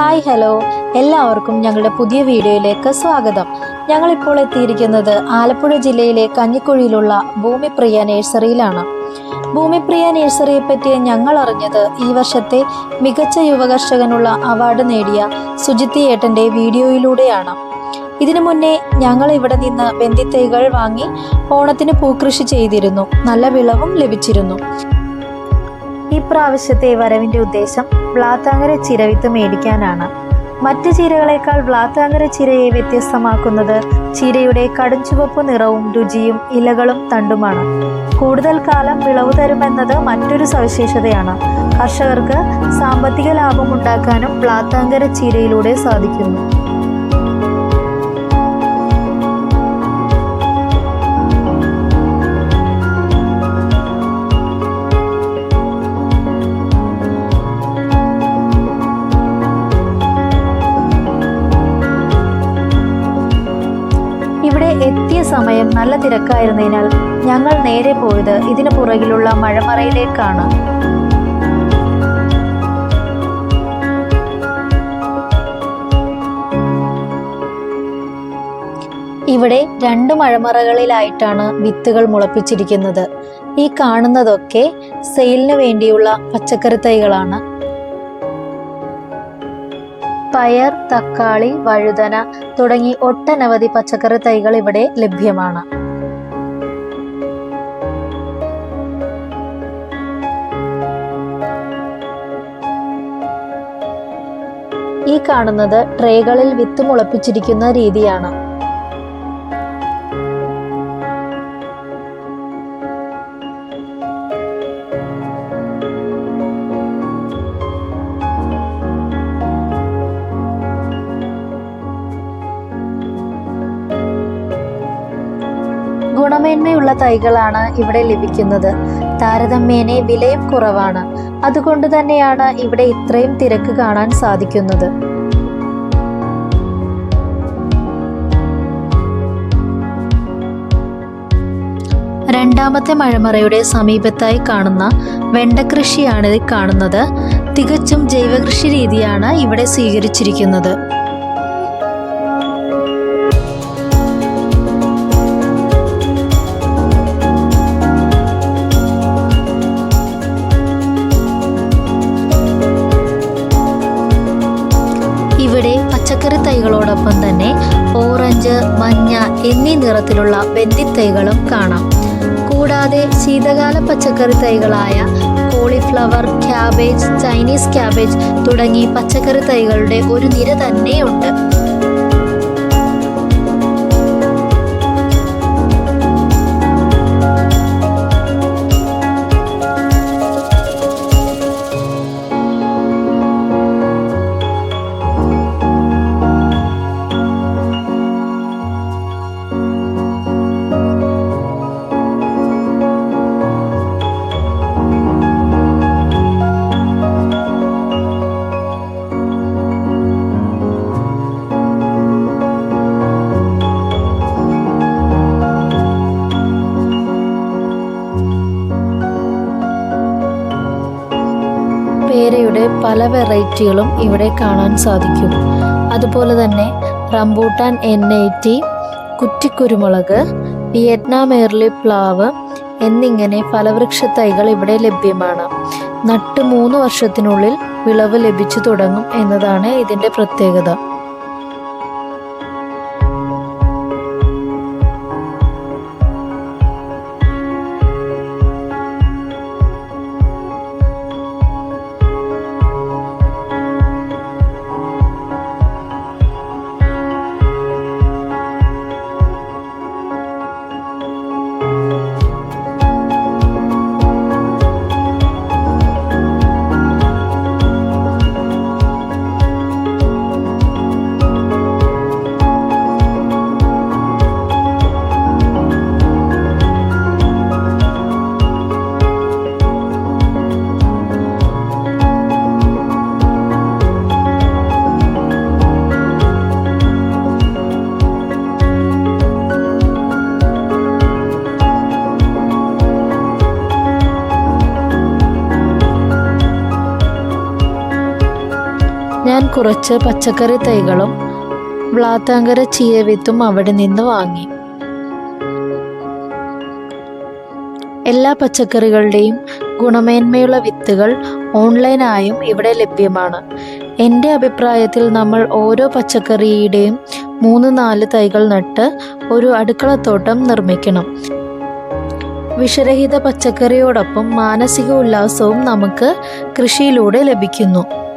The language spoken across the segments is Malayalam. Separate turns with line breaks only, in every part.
Hi hello. എല്ലാവർക്കും ഞങ്ങളുടെ പുതിയ വീഡിയോയിലേക്ക് സ്വാഗതം. ഞങ്ങളിപ്പോൾ എത്തിയിരിക്കുന്നത് ആലപ്പുഴ ജില്ലയിലെ കഞ്ഞിക്കുഴിയിലുള്ള ഭൂമിപ്രിയ നഴ്സറിയിലാണ്. ഭൂമിപ്രിയ നഴ്സറിയെ പറ്റി ഞങ്ങൾ അറിഞ്ഞത് ഈ വർഷത്തെ മികച്ച യുവകർഷകനുള്ള അവാർഡ് നേടിയ സുജിത്തി ഏട്ടന്റെ വീഡിയോയിലൂടെയാണ്. ഇതിനു മുന്നേ ഞങ്ങൾ ഇവിടെ നിന്ന് ബന്ധിത്തൈകൾ വാങ്ങി ഓണത്തിന് പൂക്കൃഷി ചെയ്തിരുന്നു. നല്ല വിളവും ലഭിച്ചിരുന്നു. ഈ പ്രാവശ്യത്തെ വരവിന്റെ ഉദ്ദേശം വ്ളാത്താങ്കര ചിരവിത്ത് മേടിക്കാനാണ്. മറ്റു ചീരകളേക്കാൾ വ്ളാത്താങ്കര ചിരയെ വ്യത്യസ്തമാക്കുന്നത് ചീരയുടെ കടുംചുവപ്പ് നിറവും രുചിയും ഇലകളും തണ്ടുമാണ്. കൂടുതൽ കാലം വിളവ് തരുമെന്നത് മറ്റൊരു സവിശേഷതയാണ്. കർഷകർക്ക് സാമ്പത്തിക ലാഭമുണ്ടാക്കാനും വ്ളാത്താങ്കര ചീരയിലൂടെ സാധിക്കുന്നു. സമയം നല്ല തിരക്കായിരുന്നതിനാൽ ഞങ്ങൾ നേരെ പോയത് ഇതിനു പുറകിലുള്ള മഴമറയിലേക്കാണ്. ഇവിടെ രണ്ട് മഴമറകളിലായിട്ടാണ് വിത്തുകൾ മുളപ്പിച്ചിരിക്കുന്നത്. ഈ കാണുന്നതൊക്കെ സെയിലിന് വേണ്ടിയുള്ള പച്ചക്കറി തൈകളാണ്. പയർ തക്കാളി വഴുതന തുടങ്ങി ഒട്ടനവധി പച്ചക്കറി തൈകൾ ഇവിടെ ലഭ്യമാണ്. ഈ കാണുന്നത് ട്രേകളിൽ വിത്ത് മുളപ്പിച്ചിരിക്കുന്ന രീതിയാണ്. ഗുണമേന്മയുള്ള തൈകളാണ് ഇവിടെ ലഭിക്കുന്നത്. താരതമ്യേന വിലയും കുറവാണ്. അതുകൊണ്ട് തന്നെയാണ് ഇവിടെ ഇത്രയും തിരക്ക് കാണാൻ സാധിക്കുന്നത്. രണ്ടാമത്തെ മഴമറയുടെ സമീപത്തായി കാണുന്ന വെണ്ടകൃഷിയാണ് കാണുന്നത്. തികച്ചും ജൈവകൃഷി രീതിയാണ് ഇവിടെ സ്വീകരിച്ചിരിക്കുന്നത്. തൈകളോടൊപ്പം തന്നെ ഓറഞ്ച് മഞ്ഞ എന്നീ നിറത്തിലുള്ള വെന്തിത്തൈകളും കാണാം. കൂടാതെ ശീതകാല പച്ചക്കറി തൈകളായ കോളിഫ്ലവർ ക്യാബേജ് ചൈനീസ് ക്യാബേജ് തുടങ്ങി പച്ചക്കറി തൈകളുടെ ഒരു നിര തന്നെയുണ്ട്. പേരയുടെ പല വെറൈറ്റികളും ഇവിടെ കാണാൻ സാധിക്കും. അതുപോലെ തന്നെ റംബൂട്ടാൻ എൻ ഐറ്റി കുറ്റിക്കുരുമുളക് വിയറ്റ്നാം എയർലി പ്ലാവ് എന്നിങ്ങനെ ഫലവൃക്ഷ തൈകൾ ഇവിടെ ലഭ്യമാണ്. നട്ട് മൂന്ന് വർഷത്തിനുള്ളിൽ വിളവ് ലഭിച്ചു തുടങ്ങും എന്നതാണ് ഇതിന്റെ പ്രത്യേകത. ഞാൻ കുറച്ച് പച്ചക്കറി തൈകളും വ്ളാത്താങ്കര ചീയവിത്തും അവിടെ നിന്ന് വാങ്ങി. എല്ലാ പച്ചക്കറികളുടെയും ഗുണമേന്മയുള്ള വിത്തുകൾ ഓൺലൈനായും ഇവിടെ ലഭ്യമാണ്. എന്റെ അഭിപ്രായത്തിൽ നമ്മൾ ഓരോ പച്ചക്കറിയുടെയും മൂന്ന് നാല് തൈകൾ നട്ട് ഒരു അടുക്കളത്തോട്ടം നിർമ്മിക്കണം. വിഷരഹിത പച്ചക്കറിയോടൊപ്പം മാനസിക ഉല്ലാസവും നമുക്ക് കൃഷിയിലൂടെ ലഭിക്കുന്നു.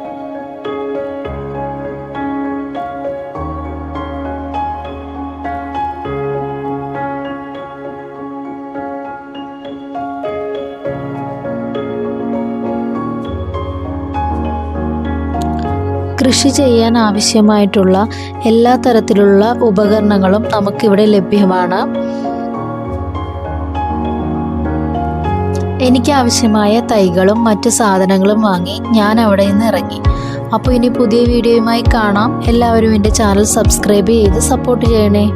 കൃഷി ചെയ്യാൻ ആവശ്യമായിട്ടുള്ള എല്ലാ തരത്തിലുള്ള ഉപകരണങ്ങളും നമുക്കിവിടെ ലഭ്യമാണ്. എനിക്ക് ആവശ്യമായ തൈകളും മറ്റ് സാധനങ്ങളും വാങ്ങി ഞാൻ അവിടെ നിന്ന് ഇറങ്ങി. അപ്പോൾ ഇനി പുതിയ വീഡിയോയുമായി കാണാം. എല്ലാവരും എന്റെ ചാനൽ സബ്സ്ക്രൈബ് ചെയ്ത് സപ്പോർട്ട് ചെയ്യണേ.